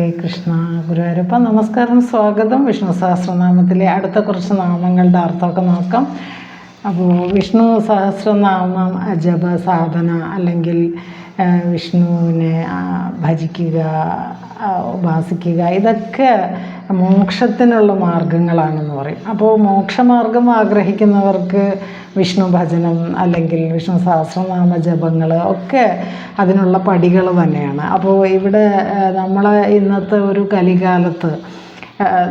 ഹരേ കൃഷ്ണ ഗുരുവായൂരപ്പ. നമസ്കാരം സ്വാഗതം. വിഷ്ണു സഹസ്രനാമത്തിലെ അടുത്ത കുറച്ച് നാമങ്ങളുടെ അർത്ഥമൊക്കെ നോക്കാം. അപ്പോൾ വിഷ്ണു സഹസ്രനാമം അജബ സാധന അല്ലെങ്കിൽ വിഷ്ണുവിനെ ഭജിക്കുക ഉപാസിക്കുക ഇതൊക്കെ മോക്ഷത്തിനുള്ള മാർഗങ്ങളാണെന്ന് പറയും. അപ്പോൾ മോക്ഷമാർഗം ആഗ്രഹിക്കുന്നവർക്ക് വിഷ്ണു ഭജനം അല്ലെങ്കിൽ വിഷ്ണു സഹസ്രനാമ ജപങ്ങൾ ഒക്കെ അതിനുള്ള പടികൾ തന്നെയാണ്. അപ്പോൾ ഇവിടെ നമ്മൾ ഇന്നത്തെ ഒരു കലികാലത്ത്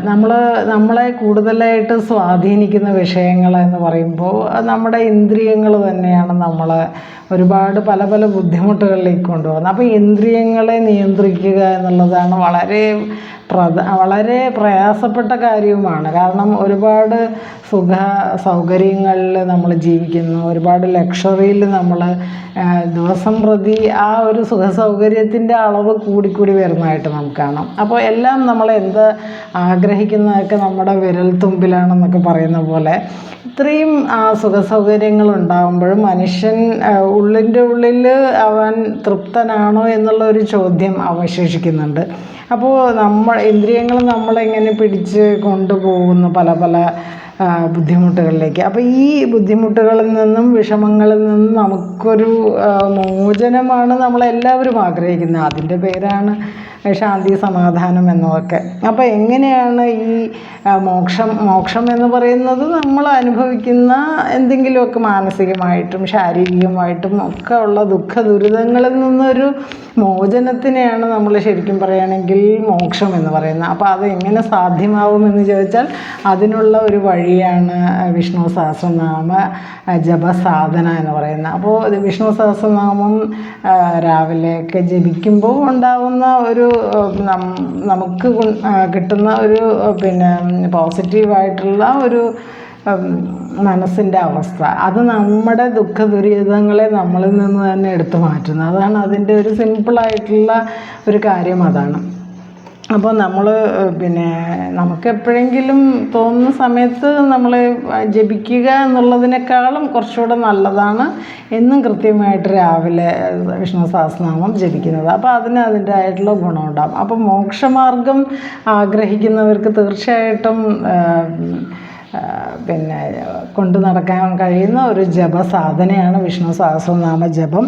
നമ്മൾ നമ്മളെ കൂടുതലായിട്ട് സ്വാധീനിക്കുന്ന വിഷയങ്ങൾ എന്ന് പറയുമ്പോൾ നമ്മുടെ ഇന്ദ്രിയങ്ങൾ തന്നെയാണ് നമ്മളെ ഒരുപാട് പല പല ബുദ്ധിമുട്ടുകളിലേക്ക് കൊണ്ടുപോകുന്നത് അപ്പോൾ ഇന്ദ്രിയങ്ങളെ നിയന്ത്രിക്കുക എന്നുള്ളതാണ് വളരെ പ്രധ വളരെ പ്രയാസപ്പെട്ട കാര്യവുമാണ്. കാരണം ഒരുപാട് സുഖ സൗകര്യങ്ങളിൽ നമ്മൾ ജീവിക്കുന്നു. ഒരുപാട് ലക്ഷറിയിൽ നമ്മൾ ദിവസം പ്രതി ആ ഒരു സുഖ സൗകര്യത്തിന്റെ അളവ് കൂടിക്കൂടി വരുന്നതായിട്ട് നമുക്ക് കാണാം. അപ്പോൾ എല്ലാം നമ്മൾ എന്ത് ആഗ്രഹിക്കുന്നതൊക്കെ നമ്മുടെ വിരൽ തുമ്പിലാണെന്നൊക്കെ പറയുന്ന പോലെ ഇത്രയും സുഖ സൗകര്യങ്ങൾ ഉണ്ടാകുമ്പോഴും മനുഷ്യൻ ഉള്ളിന്റെ ഉള്ളിൽ അവൻ തൃപ്തനാണോ എന്നുള്ള ഒരു ചോദ്യം അവശേഷിക്കുന്നുണ്ട്. അപ്പോൾ നമ്മൾ ഇന്ദ്രിയങ്ങൾ നമ്മളെങ്ങനെ പിടിച്ച് കൊണ്ടുപോകുന്നു? പല പല ബുദ്ധിമുട്ടുകളിലേക്ക്. അപ്പോൾ ഈ ബുദ്ധിമുട്ടുകളിൽ നിന്നും വിഷമങ്ങളിൽ നിന്നും നമുക്കൊരു മോചനമാണ് നമ്മളെല്ലാവരും ആഗ്രഹിക്കുന്നത്. അതിന്റെ പേരാണ് ശാന്തി സമാധാനം എന്നതൊക്കെ. അപ്പോൾ എങ്ങനെയാണ് ഈ മോക്ഷം മോക്ഷം എന്ന് പറയുന്നത് നമ്മൾ അനുഭവിക്കുന്ന എന്തെങ്കിലുമൊക്കെ മാനസികമായിട്ടും ശാരീരികമായിട്ടും ഒക്കെ ഉള്ള ദുഃഖ ദുരിതങ്ങളിൽ നിന്നൊരു മോചനത്തിനെയാണ് നമ്മൾ ശരിക്കും പറയുകയാണെങ്കിൽ മോക്ഷം എന്ന് പറയുന്നത്. അപ്പോൾ അത് എങ്ങനെ സാധ്യമാവുമെന്ന് ചോദിച്ചാൽ അതിനുള്ള ഒരു വഴിയാണ് വിഷ്ണു സഹസ്രനാമ ജപസാധന എന്ന് പറയുന്നത്. അപ്പോൾ വിഷ്ണു സഹസ്രനാമം രാവിലെ രാവിലെയൊക്കെ ജപിക്കുമ്പോൾ ഉണ്ടാകുന്ന ഒരു നമുക്ക് കിട്ടുന്ന ഒരു പിന്നെ പോസിറ്റീവായിട്ടുള്ള ഒരു മനസ്സിന്റെ അവസ്ഥ. അത് നമ്മുടെ ദുഃഖ ദുരിതങ്ങളെ നമ്മളിൽ നിന്ന് തന്നെ എടുത്തു മാറ്റുന്നു അതാണ് അതിന്റെ ഒരു സിമ്പിളായിട്ടുള്ള ഒരു കാര്യം അതാണ്. അപ്പോൾ നമ്മൾ പിന്നെ നമുക്ക് എപ്പോഴെങ്കിലും തോന്നുന്ന സമയത്ത് നമ്മൾ ജപിക്കുക എന്നുള്ളതിനേക്കാളും കുറച്ചുകൂടെ നല്ലതാണ് എന്നും കൃത്യമായിട്ട് രാവിലെ വിഷ്ണു സഹസ്രനാമം ജപിക്കുന്നത്. അപ്പോൾ അതിന് അതിന്റെതായിട്ടുള്ള ഗുണമുണ്ടാകും അപ്പോൾ മോക്ഷമാർഗം ആഗ്രഹിക്കുന്നവർക്ക് തീർച്ചയായിട്ടും പിന്നെ കൊണ്ടു നടക്കാൻ കഴിയുന്ന ഒരു ജപ സാധനയാണ് വിഷ്ണു സഹസ്രനാമ ജപം.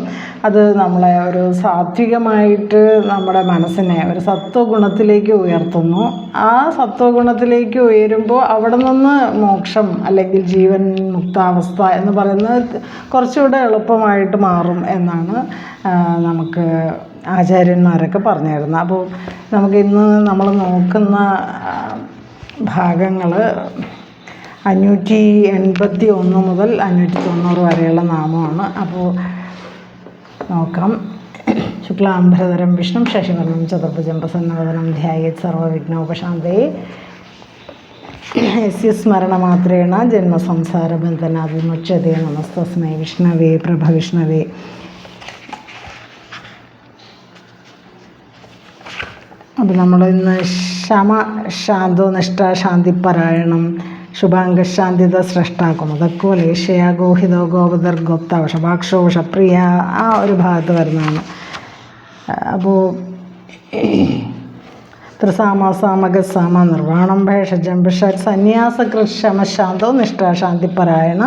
അത് നമ്മളെ ഒരു സാത്വികമായിട്ട് നമ്മുടെ മനസ്സിനെ ഒരു സത്വഗുണത്തിലേക്ക് ഉയർത്തുന്നു. ആ സത്വഗുണത്തിലേക്ക് ഉയരുമ്പോൾ അവിടെ നിന്ന് മോക്ഷം അല്ലെങ്കിൽ ജീവൻ മുക്താവസ്ഥ എന്ന് പറയുന്നത് കുറച്ചുകൂടെ എളുപ്പമായിട്ട് മാറും എന്നാണ് നമുക്ക് ആചാര്യന്മാരൊക്കെ പറഞ്ഞു തരുന്നത് അപ്പോൾ നമുക്കിന്ന് നമ്മൾ നോക്കുന്ന ഭാഗങ്ങൾ അഞ്ഞൂറ്റി എൺപത്തി ഒന്ന് മുതൽ അഞ്ഞൂറ്റി തൊണ്ണൂറ് വരെയുള്ള നാമമാണ്. അപ്പോൾ നോക്കാം. ശുക്ലാംബരധരം വിഷ്ണു ശശിവർണം ചതുർഭുജം പ്രസന്നവദനം ധ്യായത് സർവവിഘ്നോപശാന്തയെ യസ്യ സ്മരണമാത്രേണ ജന്മസംസാരബന്ധനാതിമുച്ചതേ നമസ്തസ്മൈ വിഷ്ണവേ പ്രഭവിഷ്ണവേ അപ്പോൾ നമ്മൾ ഇന്ന് ശമ ശാന്തോ ശാന്തിപരായണം ശുഭാംഗശാന്തിത സൃഷ്ടാക്കുമതക്കോ ലേശയ ഗോഹിതോ ഗോപദർ ഗുപ്ത വഷഭാക്ഷോ വഷപ്രിയ ആ ഒരു ഭാഗത്ത് വരുന്നതാണ്. അപ്പോൾ ത്രിസാമ സാമ നിർവാണം ഭേഷജം ഭിഷ സന്യാസകൃത് നിഷ്ഠാശാന്തിപരായണ നിഷ്ഠ ശാന്തിപരായണ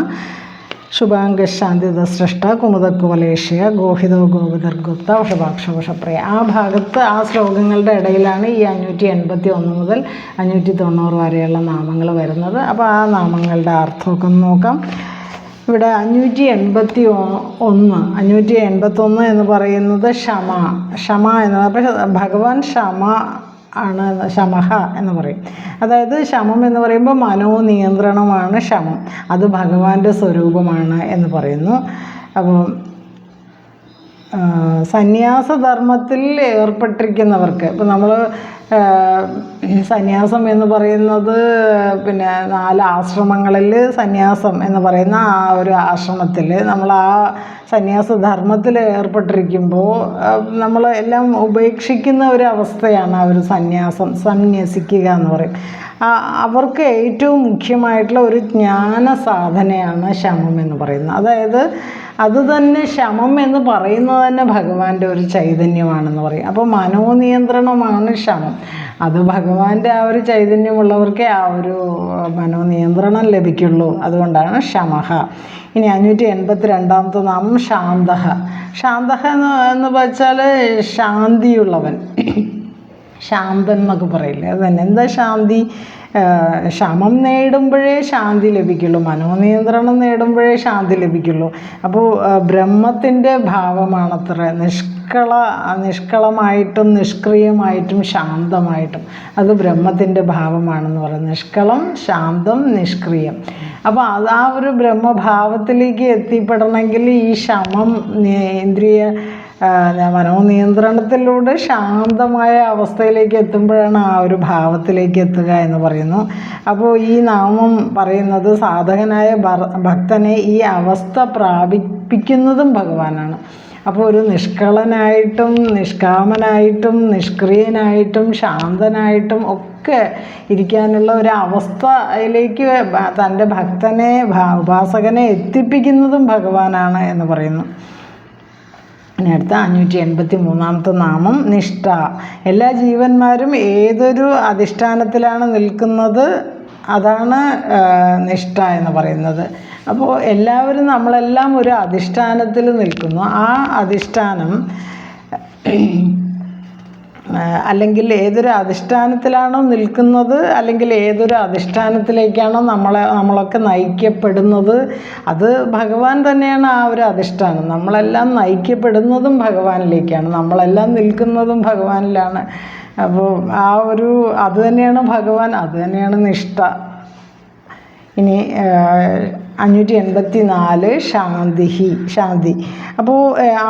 ശുഭാംഗശാന്തിത സൃഷ്ട കുമുദക്കുവലേഷ്യ ഗോഹിതോ ഗോപിതർഗുപ്ത വഷഭാക്ഷ വഷപ്രിയ ആ ഭാഗത്ത് ആ ശ്ലോകങ്ങളുടെ ഇടയിലാണ് ഈ അഞ്ഞൂറ്റി എൺപത്തി ഒന്ന് മുതൽ അഞ്ഞൂറ്റി തൊണ്ണൂറ് വരെയുള്ള നാമങ്ങൾ വരുന്നത്. അപ്പോൾ ആ നാമങ്ങളുടെ അർത്ഥമൊക്കെ നോക്കാം. ഇവിടെ അഞ്ഞൂറ്റി എൺപത്തി ഒന്ന് അഞ്ഞൂറ്റി എൺപത്തൊന്ന് എന്ന് പറയുന്നത് ക്ഷമ ക്ഷമ എന്ന് പക്ഷേ ഭഗവാൻ ക്ഷമ ആണ് ശമഹ എന്ന് പറയും. അതായത് ശമം എന്ന് പറയുമ്പോൾ മനോനിയന്ത്രണമാണ് ശമം. അത് ഭഗവാന്റെ സ്വരൂപമാണ് എന്ന് പറയുന്നു. അപ്പോൾ സന്യാസധർമ്മത്തിൽ ഏർപ്പെട്ടിരിക്കുന്നവർക്ക്. ഇപ്പം നമ്മൾ സന്യാസം എന്ന് പറയുന്നത് പിന്നെ നാല് ആശ്രമങ്ങളിൽ സന്യാസം എന്ന് പറയുന്ന ആ ഒരു ആശ്രമത്തിൽ നമ്മൾ ആ സന്യാസ ധർമ്മത്തിൽ ഏർപ്പെട്ടിരിക്കുമ്പോൾ നമ്മൾ എല്ലാം ഉപേക്ഷിക്കുന്ന ഒരു അവസ്ഥയാണ് ആ ഒരു സന്യാസം സന്യസിക്കുക എന്ന് പറയും. അവർക്ക് ഏറ്റവും മുഖ്യമായിട്ടുള്ള ഒരു ജ്ഞാന സാധനയാണ് ശമം എന്ന് പറയുന്നത്. അതായത് അത് തന്നെ ശമം എന്ന് പറയുന്നത് തന്നെ ഭഗവാന്റെ ഒരു ചൈതന്യമാണെന്ന് പറയും. അപ്പോൾ മനോനിയന്ത്രണമാണ് ശമം. അത് ഭഗവാന്റെ ആ ഒരു ചൈതന്യമുള്ളവർക്കേ ആ ഒരു മനോനിയന്ത്രണം ലഭിക്കുള്ളൂ. അതുകൊണ്ടാണ് ശമഹ. ഇനി അഞ്ഞൂറ്റി എൺപത്തി രണ്ടാമത്തെ നാമം ശാന്തഹ. ശാന്തഹ എന്ന് എന്ന് വെച്ചാൽ ശാന്തിയുള്ളവൻ. ശാന്തൻ എന്നൊക്കെ പറയില്ലേ? അത് തന്നെ. എന്താ ശാന്തി? ശമം നേടുമ്പോഴേ ശാന്തി ലഭിക്കുള്ളൂ. മനോനിയന്ത്രണം നേടുമ്പോഴേ ശാന്തി ലഭിക്കുള്ളൂ. അപ്പോൾ ബ്രഹ്മത്തിന്റെ ഭാവമാണത്ര. നിഷ്കള നിഷ്കളമായിട്ടും നിഷ്ക്രിയമായിട്ടും ശാന്തമായിട്ടും. അത് ബ്രഹ്മത്തിന്റെ ഭാവമാണെന്ന് പറയുന്നത് നിഷ്കളം ശാന്തം നിഷ്ക്രിയം. അപ്പോൾ അത് ആ ഒരു ബ്രഹ്മഭാവത്തിലേക്ക് എത്തിപ്പെടണമെങ്കിൽ ഈ ശമം ഇന്ദ്രിയ മനോനിയന്ത്രണത്തിലൂടെ ശാന്തമായ അവസ്ഥയിലേക്ക് എത്തുമ്പോഴാണ് ആ ഒരു ഭാവത്തിലേക്ക് എത്തുക എന്ന് പറയുന്നു. അപ്പോൾ ഈ നാമം പറയുന്നത് സാധകനായ ഭക്തനെ ഈ അവസ്ഥ പ്രാപിപ്പിക്കുന്നതും ഭഗവാനാണ്. അപ്പോൾ ഒരു നിഷ്കളനായിട്ടും നിഷ്കാമനായിട്ടും നിഷ്ക്രിയനായിട്ടും ശാന്തനായിട്ടും ഒക്കെ ഇരിക്കാനുള്ള ഒരു അവസ്ഥയിലേക്ക് തന്റെ ഭക്തനെ ഉപാസകനെ എത്തിപ്പിക്കുന്നതും ഭഗവാനാണ് എന്ന് പറയുന്നു. ഇനി അടുത്ത അഞ്ഞൂറ്റി എൺപത്തി മൂന്നാമത്തെ നാമം നിഷ്ഠ. എല്ലാ ജീവന്മാരും ഏതൊരു അധിഷ്ഠാനത്തിലാണ് നിൽക്കുന്നത് അതാണ് നിഷ്ഠ എന്ന് പറയുന്നത്. അപ്പോൾ എല്ലാവരും നമ്മളെല്ലാം ഒരു അധിഷ്ഠാനത്തിൽ നിൽക്കുന്നു. ആ അധിഷ്ഠാനം അല്ലെങ്കിൽ ഏതൊരു അധിഷ്ഠാനത്തിലാണോ നിൽക്കുന്നത് അല്ലെങ്കിൽ ഏതൊരു അധിഷ്ഠാനത്തിലേക്കാണോ നമ്മളെ നമ്മളൊക്കെ നയിക്കപ്പെടുന്നത് അത് ഭഗവാൻ തന്നെയാണ് ആ ഒരു അധിഷ്ഠാനം. നമ്മളെല്ലാം നയിക്കപ്പെടുന്നതും ഭഗവാനിലേക്കാണ്. നമ്മളെല്ലാം നിൽക്കുന്നതും ഭഗവാനിലാണ്. അപ്പോൾ ആ ഒരു അതുതന്നെയാണ് ഭഗവാൻ അത് തന്നെയാണ് നിഷ്ഠ. ഇനി അഞ്ഞൂറ്റി എൺപത്തി നാല് ശാന്തിഹി ശാന്തി. അപ്പോൾ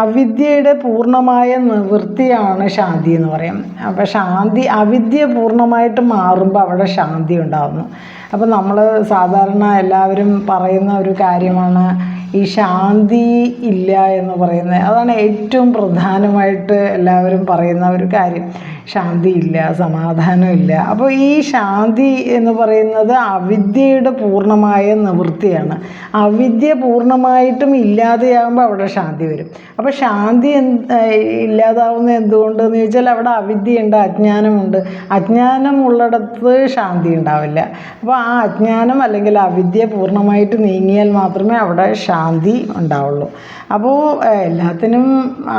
അവിദ്യയുടെ പൂർണമായ നിവൃത്തിയാണ് ശാന്തി എന്ന് പറയും. അപ്പോൾ ശാന്തി അവിദ്യ പൂർണമായിട്ട് മാറുമ്പോൾ അവിടെ ശാന്തി ഉണ്ടാകുന്നു അപ്പോൾ നമ്മൾ സാധാരണ എല്ലാവരും പറയുന്ന ഒരു കാര്യമാണ് ഈ ശാന്തി ഇല്ല എന്ന് പറയുന്നത്. അതാണ് ഏറ്റവും പ്രധാനമായിട്ട് എല്ലാവരും പറയുന്ന ഒരു കാര്യം. ശാന്തിയില്ല സമാധാനമില്ല. അപ്പോൾ ഈ ശാന്തി എന്ന് പറയുന്നത് അവിദ്യയുടെ പൂർണമായ നിവൃത്തിയാണ്. അവിദ്യ പൂർണമായിട്ടും ഇല്ലാതെയാകുമ്പോൾ അവിടെ ശാന്തി വരും. അപ്പോൾ ശാന്തി എന്ത് ഇല്ലാതാവുന്നത് എന്തുകൊണ്ടെന്ന് ചോദിച്ചാൽ അവിടെ അവിദ്യയുണ്ട് അജ്ഞാനമുണ്ട്. അജ്ഞാനമുള്ളിടത്ത് ശാന്തി ഉണ്ടാവില്ല. അപ്പോൾ ആ അജ്ഞാനം അല്ലെങ്കിൽ അവിദ്യ പൂർണമായിട്ട് നീങ്ങിയാൽ മാത്രമേ അവിടെ ശാന്തി ഉണ്ടാവുള്ളൂ. അപ്പോൾ എല്ലാത്തിനും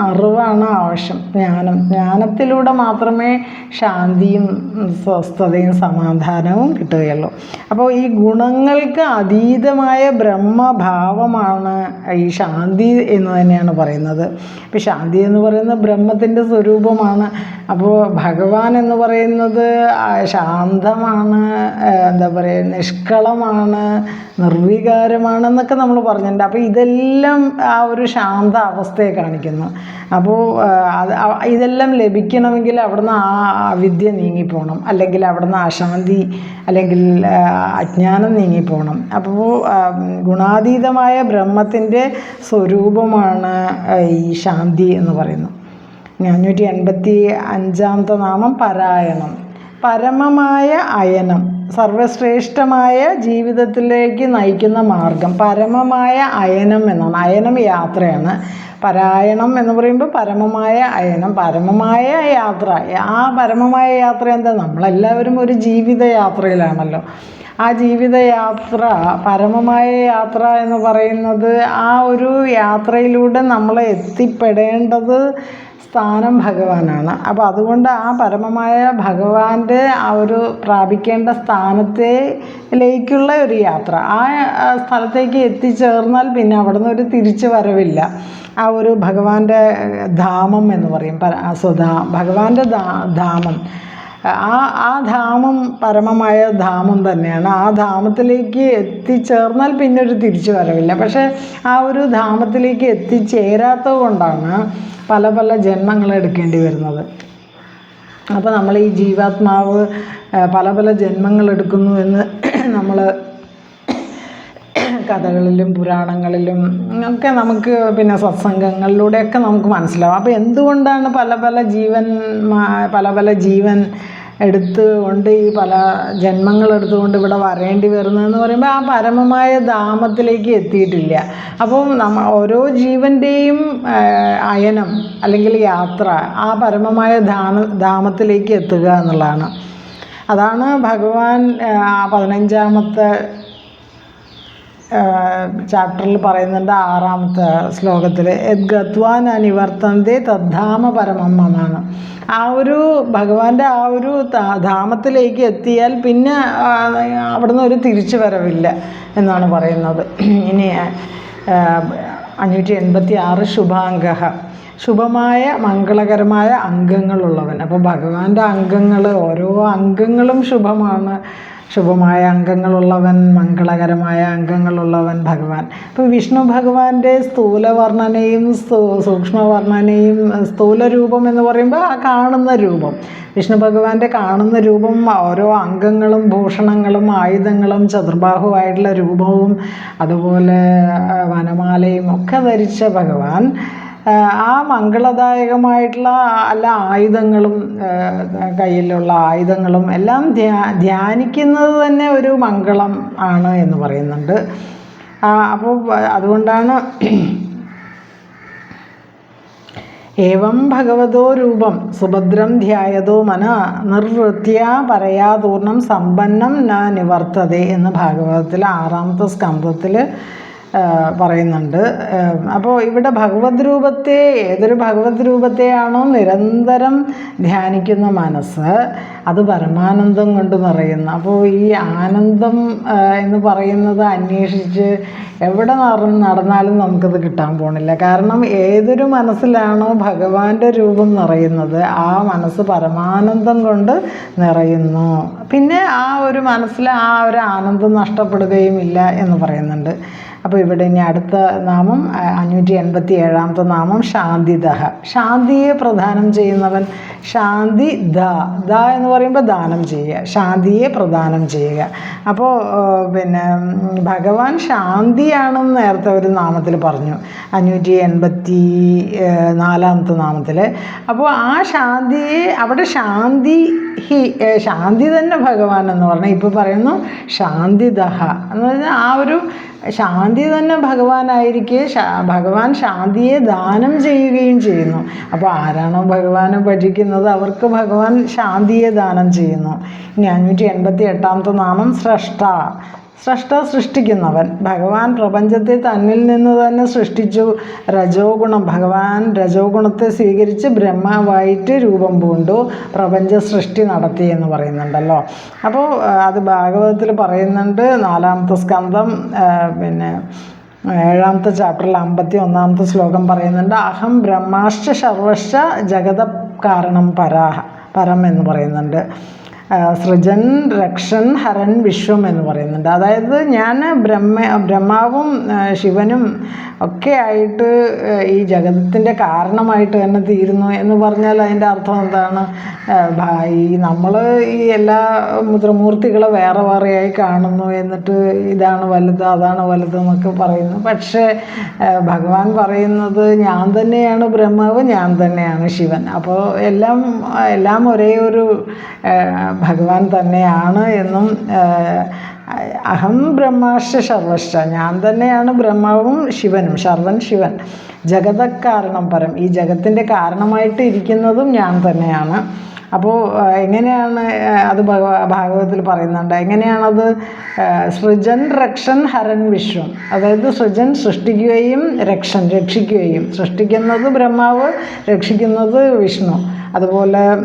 അറിവാണ് ആവശ്യം ജ്ഞാനം. ജ്ഞാനത്തിലൂടെ മാത്രമേ ശാന്തിയും സ്വസ്ഥതയും സമാധാനവും കിട്ടുകയുള്ളൂ. അപ്പോൾ ഈ ഗുണങ്ങൾക്ക് അതീതമായ ബ്രഹ്മഭാവമാണ് ഈ ശാന്തി എന്ന് തന്നെയാണ് പറയുന്നത്. ഇപ്പോൾ ശാന്തി എന്ന് പറയുന്നത് ബ്രഹ്മത്തിന്റെ സ്വരൂപമാണ്. അപ്പോൾ ഭഗവാൻ എന്ന് പറയുന്നത് ശാന്തമാണ് എന്താ പറയുക നിഷ്കളമാണ് നിർവികാരമാണെന്നൊക്കെ നമ്മൾ പറഞ്ഞിട്ടുണ്ട്. അപ്പോൾ ഇതെല്ലാം ആ ഒരു ശാന്ത അവസ്ഥയെ കാണിക്കുന്നു. അപ്പോൾ ഇതെല്ലാം ലഭിക്കണമെങ്കിൽ അവിടുന്ന് ആ അവിദ്യ നീങ്ങിപ്പോകണം അല്ലെങ്കിൽ അവിടുന്ന് അശാന്തി അല്ലെങ്കിൽ അജ്ഞാനം നീങ്ങിപ്പോകണം അപ്പോൾ ഗുണാതീതമായ ബ്രഹ്മത്തിന്റെ സ്വരൂപമാണ് ഈ ശാന്തി എന്ന് പറയുന്നത്. അഞ്ഞൂറ്റി എൺപത്തി അഞ്ചാമത്തെ നാമം പരായണം. പരമമായ അയനം. സർവശ്രേഷ്ഠമായ ജീവിതത്തിലേക്ക് നയിക്കുന്ന മാർഗം പരമമായ അയനം എന്നാണ്. അയനം യാത്രയാണ്. പരായണം എന്ന് പറയുമ്പോൾ പരമമായ അയനം പരമമായ യാത്ര. ആ പരമമായ യാത്ര എന്താ? നമ്മളെല്ലാവരും ഒരു ജീവിത യാത്രയിലാണല്ലോ ആ ജീവിതയാത്ര പരമമായ യാത്ര എന്ന് പറയുന്നത് ആ ഒരു യാത്രയിലൂടെ നമ്മൾ എത്തിപ്പെടേണ്ടത് സ്ഥാനം ഭഗവാനാണ്. അപ്പോൾ അതുകൊണ്ട് ആ പരമമായ ഭഗവാന്റെ ആ ഒരു പ്രാപിക്കേണ്ട സ്ഥാനത്തിലേക്കുള്ള ഒരു യാത്ര. ആ സ്ഥലത്തേക്ക് എത്തിച്ചേർന്നാൽ പിന്നെ അവിടുന്ന് ഒരു തിരിച്ചു വരവില്ല. ആ ഒരു ഭഗവാന്റെ ധാമം എന്ന് പറയും. സ്വധാ ഭഗവാന്റെ ധാമം. ആ ആ ധാമം പരമമായ ധാമം തന്നെയാണ്. ആ ധാമത്തിലേക്ക് എത്തിച്ചേർന്നാൽ പിന്നെ ഒരു തിരിച്ചു വരവില്ല. പക്ഷേ ആ ഒരു ധാമത്തിലേക്ക് എത്തിച്ചേരാത്തത് കൊണ്ടാണ് പല പല ജന്മങ്ങൾ എടുക്കേണ്ടി വരുന്നത്. അപ്പോൾ നമ്മൾ ഈ ജീവാത്മാവ് പല പല ജന്മങ്ങൾ എടുക്കുന്നു എന്ന് നമ്മൾ കഥകളിലും പുരാണങ്ങളിലും ഒക്കെ നമുക്ക് പിന്നെ സത്സംഗങ്ങളിലൂടെയൊക്കെ നമുക്ക് മനസ്സിലാവും. അപ്പോൾ എന്തുകൊണ്ടാണ് പല പല ജീവൻ പല പല ജീവൻ എടുത്തുകൊണ്ട് ഈ പല ജന്മങ്ങൾ എടുത്തുകൊണ്ട് ഇവിടെ വരേണ്ടി വരുന്നതെന്ന് പറയുമ്പോൾ ആ പരമമായ ധാമത്തിലേക്ക് എത്തിയിട്ടില്ല. അപ്പോൾ നമ്മ ഓരോ ജീവന്റെയും അയനം അല്ലെങ്കിൽ യാത്ര ആ പരമമായ ധാന ധാമത്തിലേക്ക് എത്തുക എന്നുള്ളതാണ്. അതാണ് ഭഗവാൻ പതിനഞ്ചാമത്തെ ചാപ്റ്ററിൽ പറയുന്നുണ്ട് ആറാമത്തെ ശ്ലോകത്തിൽ ഗത്വാൻ അനിവർത്തന്തി തദ്ധാമ പരമം എന്നാണ്. ആ ഒരു ഭഗവാന്റെ ആ ഒരു ധാമത്തിലേക്ക് എത്തിയാൽ പിന്നെ അവിടുന്ന് ഒരു തിരിച്ചു വരവില്ല എന്നാണ് പറയുന്നത്. ഇനി അഞ്ഞൂറ്റി എൺപത്തി ആറ് ശുഭാംഗ ശുഭമായ മംഗളകരമായ അംഗങ്ങളുള്ളവൻ. അപ്പോൾ ഭഗവാന്റെ അംഗങ്ങൾ ഓരോ അംഗങ്ങളും ശുഭമാണ്. ശുഭമായ അംഗങ്ങളുള്ളവൻ മംഗളകരമായ അംഗങ്ങളുള്ളവൻ ഭഗവാൻ. അപ്പോൾ വിഷ്ണു ഭഗവാന്റെ സ്ഥൂല വർണനയും സ്ഥൂ- സൂക്ഷ്മ വർണനയും സ്ഥൂല രൂപം എന്ന് പറയുമ്പോൾ ആ കാണുന്ന രൂപം. വിഷ്ണു ഭഗവാന്റെ കാണുന്ന രൂപം ഓരോ അംഗങ്ങളും ഭൂഷണങ്ങളും ആയുധങ്ങളും ചതുർബാഹുവായിട്ടുള്ള രൂപവും അതുപോലെ വനമാലയും ഒക്കെ ധരിച്ച ഭഗവാൻ ആ, മംഗളദായകമായിട്ടുള്ള അല്ല ആയുധങ്ങളും കയ്യിലുള്ള ആയുധങ്ങളും എല്ലാം ധ്യാ ധ്യാനിക്കുന്നത് തന്നെ ഒരു മംഗളം ആണ് എന്ന് പറയുന്നുണ്ട്. അപ്പോൾ അതുകൊണ്ടാണ് ഏവം ഭഗവതോ രൂപം സുഭദ്രം ധ്യായതോ മന നിർവൃത്യ പരയാതൂർണം സമ്പന്നം ന നിവർത്തതേ എന്ന് ഭാഗവതത്തിൽ ആറാമത്തെ സ്കന്ധത്തിൽ പറയുന്നുണ്ട്. അപ്പോൾ ഇവിടെ ഭഗവത് രൂപത്തെ ഏതൊരു ഭഗവത് രൂപത്തെയാണോ നിരന്തരം ധ്യാനിക്കുന്ന മനസ്സ് അത് പരമാനന്ദം കൊണ്ട് നിറയുന്നു അപ്പോൾ ഈ ആനന്ദം എന്ന് പറയുന്നത് അന്വേഷിച്ച് എവിടെ നട നടന്നാലും നമുക്കത് കിട്ടാൻ പോണില്ല. കാരണം ഏതൊരു മനസ്സിലാണോ ഭഗവാന്റെ രൂപം നിറയുന്നത് ആ മനസ്സ് പരമാനന്ദം കൊണ്ട് നിറയുന്നു. പിന്നെ ആ ഒരു മനസ്സിൽ ആ ഒരു ആനന്ദം നഷ്ടപ്പെടുകയുമില്ല എന്ന് പറയുന്നുണ്ട്. അപ്പോൾ ഇവിടെ ഇനി അടുത്ത നാമം അഞ്ഞൂറ്റി എൺപത്തി ഏഴാമത്തെ നാമം ശാന്തിദഹ ശാന്തിയെ പ്രദാനം ചെയ്യുന്നവൻ ശാന്തി ദ. ദ എന്ന് പറയുമ്പോൾ ദാനം ചെയ്യുക ശാന്തിയെ പ്രദാനം ചെയ്യുക. അപ്പോൾ പിന്നെ ഭഗവാൻ ശാന്തിയാണെന്ന് നേരത്തെ ഒരു നാമത്തിൽ പറഞ്ഞു അഞ്ഞൂറ്റി എൺപത്തി നാലാമത്തെ നാമത്തിൽ അപ്പോൾ ആ ശാന്തിയെ അവിടെ ശാന്തി ഹി ശാന്തി തന്നെ ഭഗവാൻ എന്ന് പറഞ്ഞാൽ ഇപ്പോൾ പറയുന്നു ശാന്തിദഹ എന്ന് പറഞ്ഞാൽ ആ ഒരു ശാന്തി തന്നെ ഭഗവാനായിരിക്കെ ഭഗവാൻ ശാന്തിയെ ദാനം ചെയ്യുകയും ചെയ്യുന്നു. അപ്പോൾ ആരാണോ ഭഗവാനെ ഭജിക്കുന്നത് അവർക്ക് ഭഗവാൻ ശാന്തിയെ ദാനം ചെയ്യുന്നു. ഇനി അഞ്ഞൂറ്റി എൺപത്തി എട്ടാമത്തെ നാമം സ്രഷ്ട. സ്രഷ്ട സൃഷ്ടിക്കുന്നവൻ. ഭഗവാൻ പ്രപഞ്ചത്തെ തന്നിൽ നിന്ന് തന്നെ സൃഷ്ടിച്ചു. രജോ ഗുണം ഭഗവാൻ രജോ ഗുണത്തെ സ്വീകരിച്ച് ബ്രഹ്മാവായിട്ട് രൂപം പൂണ്ടു. പ്രപഞ്ച സൃഷ്ടി നടത്തി എന്ന് പറയുന്നുണ്ടല്ലോ. അപ്പോൾ അത് ഭാഗവതത്തിൽ പറയുന്നുണ്ട്. നാലാമത്തെ സ്കന്ധം പിന്നെ ഏഴാമത്തെ ചാപ്റ്ററിൽ അമ്പത്തി ഒന്നാമത്തെ ശ്ലോകം പറയുന്നുണ്ട്. അഹം ബ്രഹ്മാശ്ച സർവശ ജഗത കാരണം പരാഹ പരം എന്ന് പറയുന്നുണ്ട്. സൃജൻ രക്ഷൻ ഹരൻ വിശ്വം എന്ന് പറയുന്നുണ്ട്. അതായത് ഞാൻ ബ്രഹ്മ ബ്രഹ്മാവും ശിവനും ഒക്കെ ആയിട്ട് ഈ ജഗതത്തിന്റെ കാരണമായിട്ട് തന്നെ തീരുന്നു എന്ന് പറഞ്ഞാൽ അതിന്റെ അർത്ഥം എന്താണ്? ഈ നമ്മൾ ഈ എല്ലാ മുദ്രമൂർത്തികളെ വേറെ വേറെയായി കാണുന്നു എന്നിട്ട് ഇതാണ് വലുത് അതാണ് വലുത് എന്നൊക്കെ പറയുന്നു. പക്ഷേ ഭഗവാൻ പറയുന്നത് ഞാൻ തന്നെയാണ് ബ്രഹ്മാവ് ഞാൻ തന്നെയാണ് ശിവൻ. അപ്പോൾ എല്ലാം എല്ലാം ഒരേ ഒരു ഭഗവാൻ തന്നെയാണ് എന്നും അഹം ബ്രഹ്മാശ്ച സർവശ്ച ഞാൻ തന്നെയാണ് ബ്രഹ്മാവും ശിവനും സർവൻ ശിവൻ. ജഗതക്കാരണം പരം. ഈ ജഗത്തിന്റെ കാരണമായിട്ട് ഇരിക്കുന്നതും ഞാൻ തന്നെയാണ്. അപ്പോൾ എങ്ങനെയാണ് അത് ഭഗവ ഭാഗവതത്തിൽ പറയുന്നുണ്ട്. എങ്ങനെയാണത്? സൃജൻ രക്ഷൻ ഹരൻ വിശ്വം. അതായത് സൃജൻ സൃഷ്ടിക്കുകയും രക്ഷൻ രക്ഷിക്കുകയും. സൃഷ്ടിക്കുന്നത് ബ്രഹ്മാവ് രക്ഷിക്കുന്നത് വിഷ്ണു. അതുപോലെ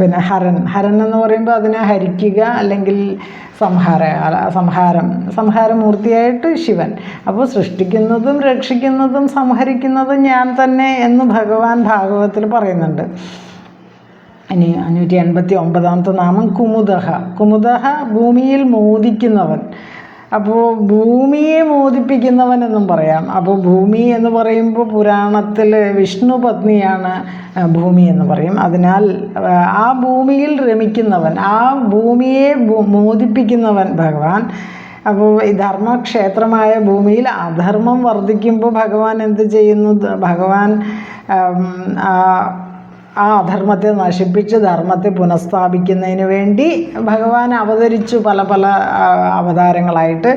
പിന്നെ ഹരൻ. ഹരൻ എന്ന് പറയുമ്പോൾ അതിനെ ഹരിക്കുക അല്ലെങ്കിൽ സംഹാര സംഹാരം. സംഹാരമൂർത്തിയായിട്ട് ശിവൻ. അപ്പോൾ സൃഷ്ടിക്കുന്നതും രക്ഷിക്കുന്നതും സംഹരിക്കുന്നതും ഞാൻ തന്നെ എന്ന് ഭഗവാൻ ഭാഗവതത്തിൽ പറയുന്നുണ്ട്. ഇനി അഞ്ഞൂറ്റി എൺപത്തി ഒമ്പതാമത്തെ നാമം കുമുദഹ. കുമുദഹ ഭൂമിയിൽ മോദിക്കുന്നവൻ. അപ്പോൾ ഭൂമിയെ മോദിപ്പിക്കുന്നവനെന്നും പറയാം. അപ്പോൾ ഭൂമി എന്ന് പറയുമ്പോൾ പുരാണത്തിൽ വിഷ്ണു പത്നിയാണ് ഭൂമി എന്ന് പറയും. അതിനാൽ ആ, ഭൂമിയിൽ രമിക്കുന്നവൻ ആ ഭൂമിയെ മോദിപ്പിക്കുന്നവൻ ഭഗവാൻ. അപ്പോൾ ഈ ധർമ്മക്ഷേത്രമായ ഭൂമിയിൽ അധർമ്മം വർദ്ധിക്കുമ്പോൾ ഭഗവാൻ എന്ത് ചെയ്യുന്നു? ഭഗവാൻ ആം, അധർമ്മത്തെ നശിപ്പിച്ച് ധർമ്മത്തെ പുനഃസ്ഥാപിക്കുന്നതിന് വേണ്ടി ഭഗവാൻ അവതരിച്ചു പല പല അവതാരങ്ങളായിട്ട്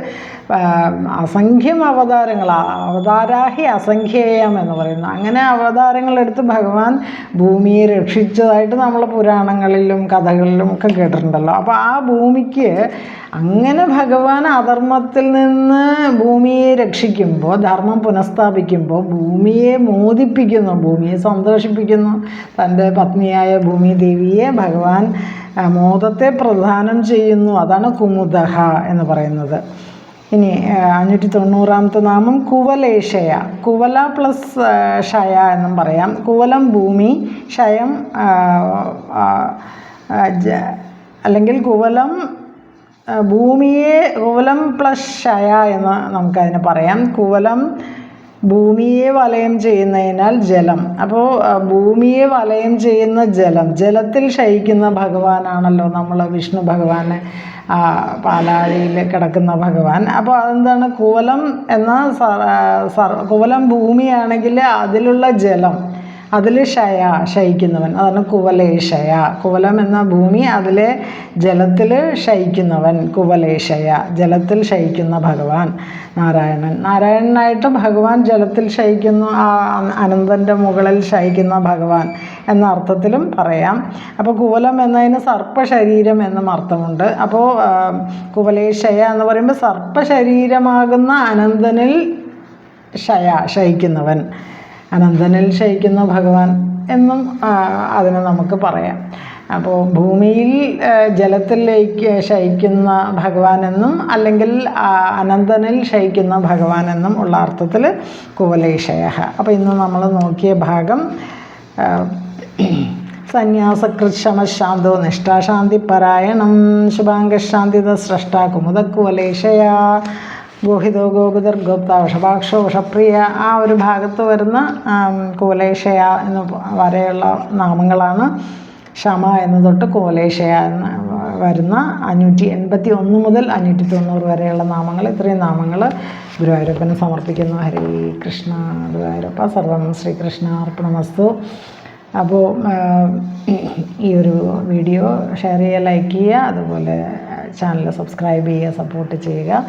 അസംഖ്യം അവതാരങ്ങൾ അവതാരാഹി അസംഖ്യേയം എന്ന് പറയുന്നു. അങ്ങനെ അവതാരങ്ങളെടുത്ത് ഭഗവാൻ ഭൂമിയെ രക്ഷിച്ചതായിട്ട് നമ്മൾ പുരാണങ്ങളിലും കഥകളിലും ഒക്കെ കേട്ടിട്ടുണ്ടല്ലോ. അപ്പോൾ ആ ഭൂമിക്ക് അങ്ങനെ ഭഗവാൻ അധർമ്മത്തിൽ നിന്ന് ഭൂമിയെ രക്ഷിക്കുമ്പോൾ ധർമ്മം പുനഃസ്ഥാപിക്കുമ്പോൾ ഭൂമിയെ മോദിപ്പിക്കുന്നു ഭൂമിയെ സന്തോഷിപ്പിക്കുന്നു. തന്റെ പത്നിയായ ഭൂമി ദേവിയെ ഭഗവാൻ മോദത്തെ പ്രദാനം ചെയ്യുന്നു. അതാണ് കുമുദഹ എന്ന് പറയുന്നത്. ഇനി അഞ്ഞൂറ്റി തൊണ്ണൂറാമത്തെ നാമം കുവലേഷയ കുവല പ്ലസ് ഷയ എന്നും പറയാം. കുവലം ഭൂമി ഷയം അല്ലെങ്കിൽ കുവലം ഭൂമിയെ കുവലം പ്ലസ് ഷയ എന്ന് നമുക്കതിന് പറയാം. കുവലം ഭൂമിയെ വലയം ചെയ്യുന്നതിനാൽ ജലം. അപ്പോൾ ഭൂമിയെ വലയം ചെയ്യുന്ന ജലം ജലത്തിൽ ശയിക്കുന്ന ഭഗവാനാണല്ലോ നമ്മൾ വിഷ്ണു ഭഗവാനെ പാലാഴിയിൽ കിടക്കുന്ന ഭഗവാൻ. അപ്പോൾ അതെന്താണ്? കുവലം എന്ന കുവലം ഭൂമിയാണെങ്കിൽ അതിലുള്ള ജലം അതിൽ ഷയ ശയിക്കുന്നവൻ അതാണ് കുവലേശയ. കുവലം എന്ന ഭൂമി അതിലെ ജലത്തിൽ ശയിക്കുന്നവൻ കുവലേശയ. ജലത്തിൽ ശയിക്കുന്ന ഭഗവാൻ നാരായണൻ. നാരായണനായിട്ട് ഭഗവാൻ ജലത്തിൽ ശയിക്കുന്നു ആ അനന്തന്റെ മുകളിൽ ശയിക്കുന്ന ഭഗവാൻ എന്ന അർത്ഥത്തിലും പറയാം. അപ്പോൾ കുവലം എന്നതിന് സർപ്പശരീരം എന്നും അർത്ഥമുണ്ട്. അപ്പോൾ കുവലേഷയ എന്ന് പറയുമ്പോൾ സർപ്പശരീരമാകുന്ന അനന്തനിൽ ശയ ശയിക്കുന്നവൻ അനന്തനിൽ ശയിക്കുന്ന ഭഗവാൻ എന്നും അതിനെ നമുക്ക് പറയാം. അപ്പോൾ ഭൂമിയിൽ ജലത്തിലേക്ക് ശയിക്കുന്ന ഭഗവാൻ എന്നും അല്ലെങ്കിൽ അനന്തനിൽ ശയിക്കുന്ന ഭഗവാൻ എന്നും ഉള്ള അർത്ഥത്തിൽ കുവലേശയ അപ്പോൾ ഇന്ന് നമ്മൾ നോക്കിയ ഭാഗം സന്യാസകൃശമശാന്തോ നിഷ്ഠാശാന്തി പരായണം ശുഭാംഗശാന്തിത സ്രഷ്ട കുമുദക്കുവലേശയ ഗോഹിതോ ഗോപിതർ ഗോപ്ത വഷപാക്ഷോ വഷപ്രിയ ആ ഒരു ഭാഗത്ത് വരുന്ന കൂലേശയ എന്ന് വരെയുള്ള നാമങ്ങളാണ്. ക്ഷമ എന്ന് തൊട്ട് കുവലേശയ എന്ന് വരുന്ന അഞ്ഞൂറ്റി എൺപത്തി ഒന്ന് മുതൽ അഞ്ഞൂറ്റി തൊണ്ണൂറ് വരെയുള്ള നാമങ്ങൾ. ഇത്രയും നാമങ്ങൾ ഗുരുവായൂരപ്പന് സമർപ്പിക്കുന്നു. ഹരേ കൃഷ്ണ ഗുരുവായൂരപ്പ. സർവം ശ്രീകൃഷ്ണ അർപ്പണമസ്തു. അപ്പോൾ ഈ ഒരു വീഡിയോ ഷെയർ ചെയ്യുക ലൈക്ക് ചെയ്യുക അതുപോലെ ചാനൽ സബ്സ്ക്രൈബ് ചെയ്യുക സപ്പോർട്ട് ചെയ്യുക.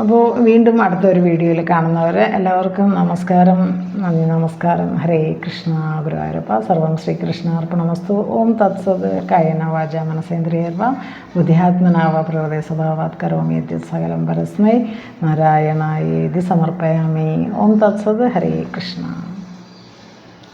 അപ്പോൾ വീണ്ടും അടുത്തൊരു വീഡിയോയിൽ കാണുന്നവരെ എല്ലാവർക്കും നമസ്കാരം. നന്ദി നമസ്കാരം. ഹരേ കൃഷ്ണ ഗുരുവായൂരപ്പ. സർവം ശ്രീകൃഷ്ണ അർപ്പണമസ്തു ഓം തത്സത് കായന വാച മനസേന്ദ്രിയർവ. ബുദ്ധിയാത്മനാവ പ്രകൃതി സ്വഭാവാത് കരോമി സകലം പരസ്മൈ. നാരായണായേതി സമർപ്പയാമി. ഓം തത്സത്. ഹരേ കൃഷ്ണ.